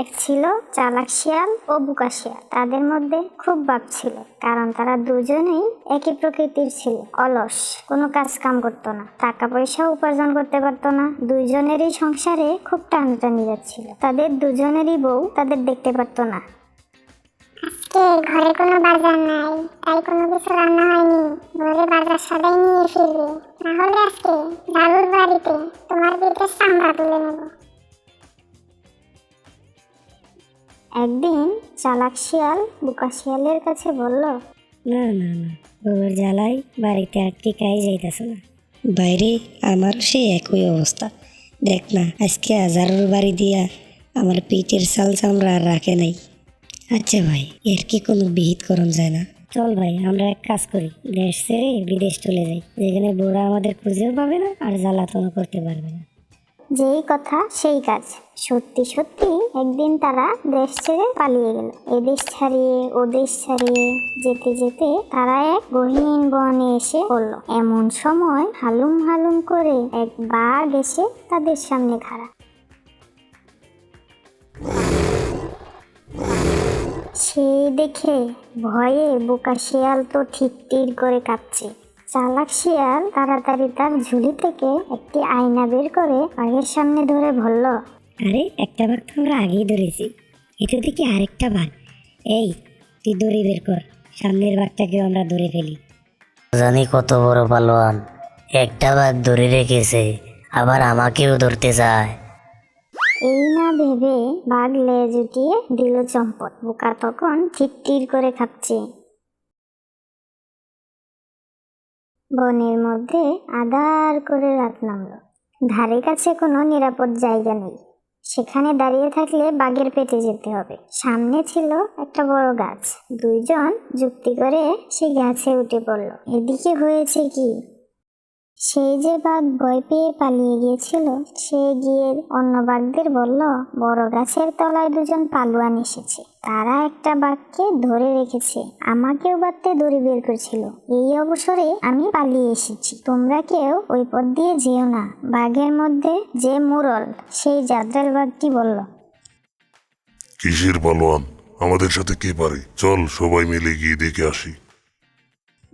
এক ছিল চালাক শিয়াল ও বুকা শিয়াল। তাদের মধ্যে খুব ভাব ছিল, কারণ তারা দুজনেই একই প্রকৃতির ছিল, অলস, কোনো কাজ কাম করতো না টাকা পয়সা উপার্জন করতে পারতো না। দুইজনেরই সংসারে খুব টানটানি যাচ্ছিল, তাদের দুজনেরই বউ তাদের দেখতে পারতো না। ঘরে কোনো বাজার নাই, তাই কোনো কিছু রান্না হয়নি ঘরে বাজার সদাই নিয়ে ফিরবে। না হলে আজকে দাদুর বাড়িতে তোমার পেটের চামড়া তুলে নেব। একদিন চালাক শিয়াল বুকা শিয়ালের কাছে বলল, না না না বউয়ের জ্বালাই বাড়িতে আর টিকাই যাইতেছে না। বাইরে আমার সেই একই অবস্থা। দেখ না, আজকে হাজারোর বাড়ি দিয়া আমার পিঠের চাল চামড়া আর রাখে নাই। আচ্ছা ভাই, এর কি কোনো বিহিত করণ যায় না? চল ভাই, আমরা এক কাজ করি, দেশ ছেড়ে বিদেশ চলে যাই। যেখানে বউরা আমাদের খুঁজেও পাবে না, আর জ্বালাতনও করতে পারবে না। যেই কথা সেই কাজ। সত্যি সত্যি একদিন তারা দেশ ছেড়ে পালিয়ে গেল। এ দেশ ছাড়িয়ে ও দেশ ছাড়িয়ে যেতে যেতে তারা এক গহীন বনে এসে পড়ল। এমন সময় হালুম হালুম করে এক বাঘ এসে তাদের সামনে খাড়া সেই দেখে ভয়ে বোকা শিয়াল তো ঠিকটির করে কাঁপছে। চালাক শিয়াল তাড়াতাড়ি তার ঝুলি থেকে একটি আয়না বের করে বাঘের সামনে ধরে বলল আরে একটা বাঘ তো আমরা আগেই ধরেছি। এটা দেখি আরেকটা বাঘ। এই তুই দড়ি বের কর। সামনের বাঘটাকেও আমরা ধরে ফেলি। জানি কত বড় পালোয়ান। একটা বাঘ ধরে রেখেছে আবার আমাকেও ধরতে চায়। এই না ভেবে বাঘ লেজ উঠিয়ে দিল চম্পট। বোকা তখন ঠিকটির করে খাচ্ছে। বনের মধ্যে আধার করে রাত নামল ধারে কাছে কোনো নিরাপদ জায়গা নেই। সেখানে দাঁড়িয়ে থাকলে বাঘের পেটে যেতে হবে। সামনে ছিল একটা বড় গাছ। দুইজন যুক্তি করে সেই গাছে উঠে পড়ল। এদিকে হয়েছে কি? সেই যে বাঘ ভয় পেয়ে পালিয়ে গিয়েছিল, সে গিয়ে অন্য বাঘদের বলল, বড় গাছের তলায় দুজন পালুয়ান এসেছে। তারা একটা বাঘকে ধরে রেখেছে। আমাকেও বাঁধতে দড়ি বের করেছিল। এই অবসরে আমি পালিয়ে এসেছি। তোমরা কেউ ওই পথ দিয়ে যেও না। বাঘের মধ্যে যে মুরল, সেই জাদ্রাল বাঘটি বলল, কিসের পালোয়ান? আমাদের সাথে কে পারে? চল সবাই মিলে গিয়ে দেখে আসি।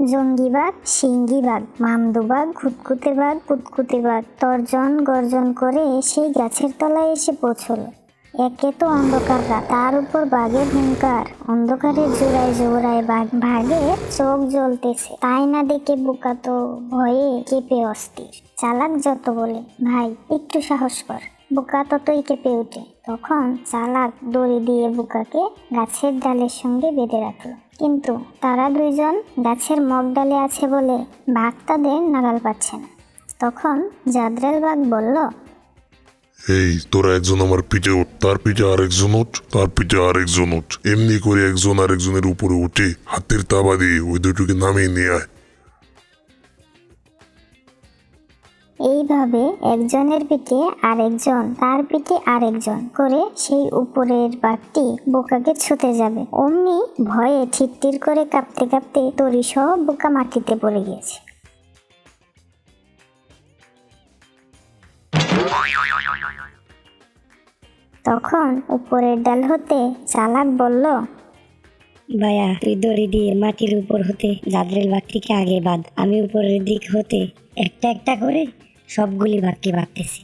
জঙ্গি বাঘ সিঙ্গি বাঘ মামদু বাঘ কুতকুতে বাঘ তর্জন গর্জন করে সেই গাছের তলায় এসে পৌঁছলো। একে তো অন্ধকার রাত তার উপর বাঘের হুঙ্কার। অন্ধকারের জোড়ায় জোড়ায় বাঘ ভাগে চোখ জ্বলতেছে। তাই না দেখে বোকা তো ভয়ে কেঁপে অস্থির। চালাক যত বলে, ভাই, একটু সাহস কর। বোকা ততই কেঁপে ওঠে। তখন চালাক দড়ি দিয়ে বোকাকে গাছের ডালের সঙ্গে বেঁধে রাখল কিন্তু তারা দুইজন গাছের মগ ডালে আছে বলে বাঘ তাদের নাগাল পাচ্ছে না। তখন জাদ্রেল বাঘ বলল, এই, তোরা একজন আমার পিঠে উঠ তার পিঠে আরেকজন ওঠ, তার পিঠে আরেকজন ওঠ। এমনি করে একজন আরেকজনের উপরে উঠে হাতের তাবা দিয়ে ওই দুটোকে নামিয়ে নিয়ে আয়। এইভাবে একজনের পিঠে আরেকজন, তার পিঠে আরেকজন করে সেই উপরের বাঘটি বোকাকে ছুতে যাবে। অমনি ভয়ে ঠিকটির করে কাঁপতে কাঁপতে তরি সহ বোকা মাটিতে পড়ে গিয়েছে। তখন উপরের ডাল হতে চালাক বলল ভাইয়া তুই দড়ি দিয়ে মাটির উপর হতে জাদরেল বাঘটিকে আগে বাঁধ। আমি উপরের দিক হতে একটা একটা করে সবগুলি বাঘকে বাঁধতেছি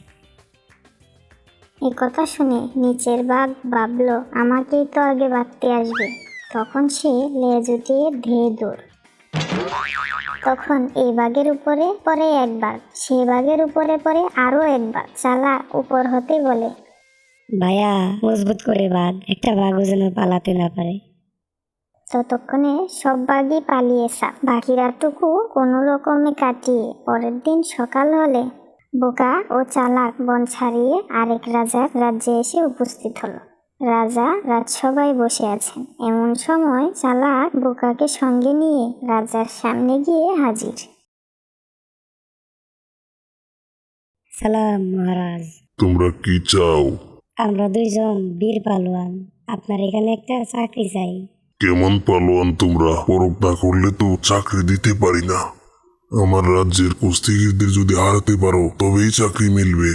এই কথা শুনে নিচের বাঘ ভাবলো আমাকেই তো আগে বাঁধতে আসবে। তখন সে লেজ উঠিয়ে ধেয়ে দৌড়। তখন এই বাঘের উপরে পরে এক বাঘ। সে বাঘের উপরে পরে আরও এক বাঘ। চালা উপর হতে বলে ভাইয়া মজবুত করে বাঘ। একটা বাঘও যেন পালাতে না পারে। ততক্ষণে সব বাঘই পালিয়ে সা বাকিরাটুকু কোনো রকমে কাটিয়ে পরের দিন সকাল হলে বোকা ও চালাক বন ছাড়িয়ে আরেক রাজার রাজ্যে এসে উপস্থিত হলো। রাজা রাজসভায় বসে আছেন। এমন সময় চালাক বোকাকে সঙ্গে নিয়ে রাজার সামনে গিয়ে হাজির। সালাম মহারাজ। তোমরা কি চাও? আমরা দুইজন বীর পালোয়ান। আপনার এখানে একটা চাকরি চাই। কেমন পালোয়ান তোমরা? পরক না করলে তো চাকরি দিতে পারি না। আমার রাজ্যের কুস্তিগিরদের যদি হারাতে পারো তবেই চাকরি মিলবে।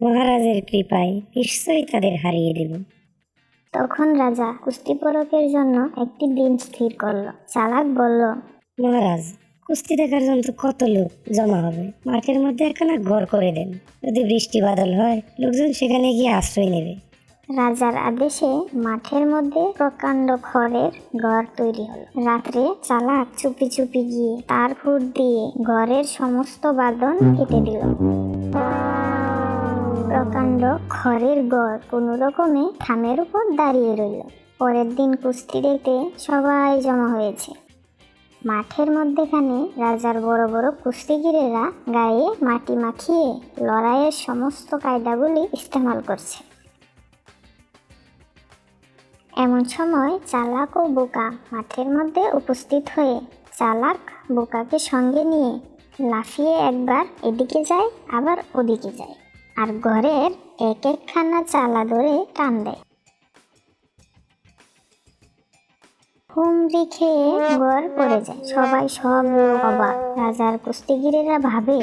মহারাজের কৃপায় নিশ্চয়ই তাদের হারিয়ে দেব। তখন রাজা কুস্তি পরকের জন্য একটি দিন স্থির করল। চালাক বলল মহারাজ কুস্তি দেখার জন্য তো কত লোক জমা হবে। মাঠের মধ্যে একখানা ঘর করে দেন। যদি বৃষ্টি বাদল হয় লোকজন সেখানে গিয়ে আশ্রয় নেবে। রাজার আদেশে মাঠের মধ্যে প্রকাণ্ড খড়ের ঘর তৈরি হলো। রাত্রে চালাক চুপি চুপি গিয়ে তার ফুট দিয়ে ঘরের সমস্ত বাদন কেটে দিল। প্রকাণ্ড খড়ের গড় কোনো রকমে থামের উপর দাঁড়িয়ে রইল। পরের দিন কুস্তি দেখতে সবাই জমা হয়েছে। মাঠের মধ্যেখানে রাজার বড় বড় কুস্তিগিরেরা গায়ে মাটি মাখিয়ে লড়াইয়ের সমস্ত কায়দাগুলি ইস্তেমাল করছে। এমন সময় চালাক ও বোকা মাঠের মধ্যে উপস্থিত হয়ে চালাক বোকাকে সঙ্গে নিয়ে লাফিয়ে একবার এদিকে যায়, আবার ওদিকে যায়। আর ঘরের এক একখানা চালা ধরে টান দেয়। হুমড়ি খেয়ে ঘর পড়ে যায়। সবাই সব লোক অবাক। রাজার কুস্তিগিরেরা ভাবে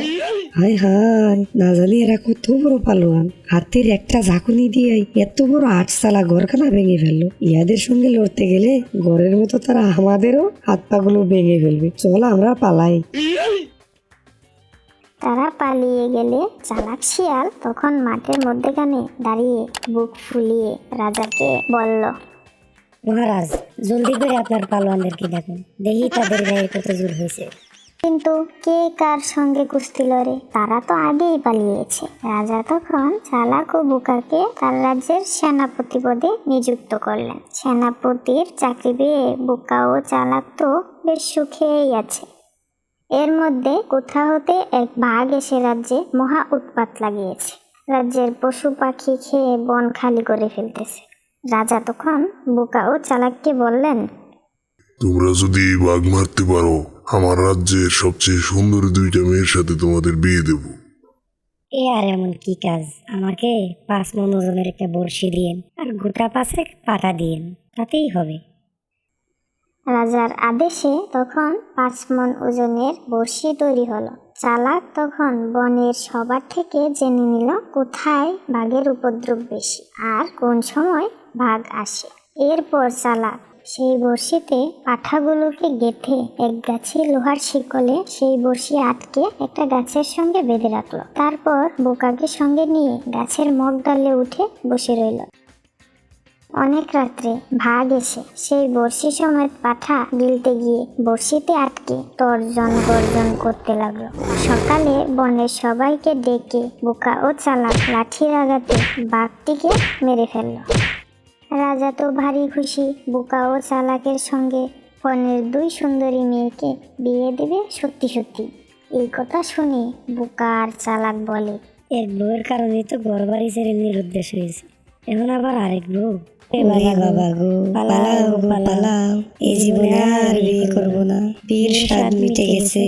হাই হাই না জানি এরা কত বড় পালোয়ান। হাতের একটা ঝাঁকুনি দিয়ে এত বড় আটসালা ঘরখানা ভেঙে ফেলল। ইয়াদের সঙ্গে লড়তে গেলে ঘরের মতো তারা আমাদেরও হাত পাগুলো ভেঙে ফেলবে। চল আমরা পালাই। তারা পালিয়ে গেলে চালাক শিয়াল তখন মাঠের মধ্যেখানে দাঁড়িয়ে বুক ফুলিয়ে রাজাকে বলল মহারাজ, জলদি করে আপনার পালোয়ানদেরকে দেখুন। দেখি তাদের গায়ে কত জোর হয়েছে। কিন্তু কে কার সঙ্গে কুস্তি লড়ে? তারা তো আগেই পালিয়েছে। রাজা তখন চালাক ও বুকাকে তার রাজ্যের সেনাপতি পদে নিযুক্ত করলেন। সেনাপতির চাকরি পেয়ে বুকা ও চালাক তো বেশ সুখেই আছে। এর মধ্যে কোথা হতে এক বাঘ এসে রাজ্যে মহা উৎপাত লাগিয়েছে। রাজ্যের পশু পাখি খেয়ে বন খালি করে ফেলতেছে। রাজা তখন বোকা ও চালাককে বললেন তোমরা যদি বাঘ মারতে পারো আমার রাজ্যের সবচেয়ে সুন্দর দুইটা মেয়ের সাথে তোমাদের বিয়ে দেব। এ আর এমন কি কাজ? আমাকে পাঁচ মন ওজনের একটা বড়শি দিয়েন আর গোটা পাশে পাটা দিয়েন তাতেই হবে। রাজার আদেশে তখন পাঁচ মন ওজনের বড়শি তৈরি হলো। চালাক তখন বনের সবার থেকে জেনে নিল কোথায় বাঘের উপদ্রব বেশি আর কোন সময় বাঘ আসে। এরপর চালাক সেই বড়শিতে পাঠাগুলোকে গেথে এক গাছে লোহার শিকলে সেই বড়শি আটকে একটা গাছের সঙ্গে বেঁধে রাখল। তারপর বোকাকে সঙ্গে নিয়ে গাছের মগ ডালে উঠে বসে রইল। অনেক রাত্রে ভাগ এসে সেই বড়শি সমেত পাঠা গিলতে গিয়ে বড়শিতে আটকে তর্জন গর্জন করতে লাগল। সকালে বনের সবাইকে ডেকে বোকা ও চালাক লাঠির আঘাতে বাঘটিকে মেরে ফেলল। রাজা তো ভারী খুশি, বোকা ও চালাকের সঙ্গে বনের দুই সুন্দরী মেয়েকে বিয়ে দেবে সত্যি সত্যি। এই কথা শুনে বোকা আর চালাক বলে, এর বউয়ের কারণেই তো ঘর বাড়ি ছেড়ে নিরুদ্দেশ হয়েছে। এখন আবার আরেক বউ? এ বাবা গো পালাও পালাও এই জীবনে আর বিয়ে করব না। বিয়ের স্বাদ মিটে গেছে।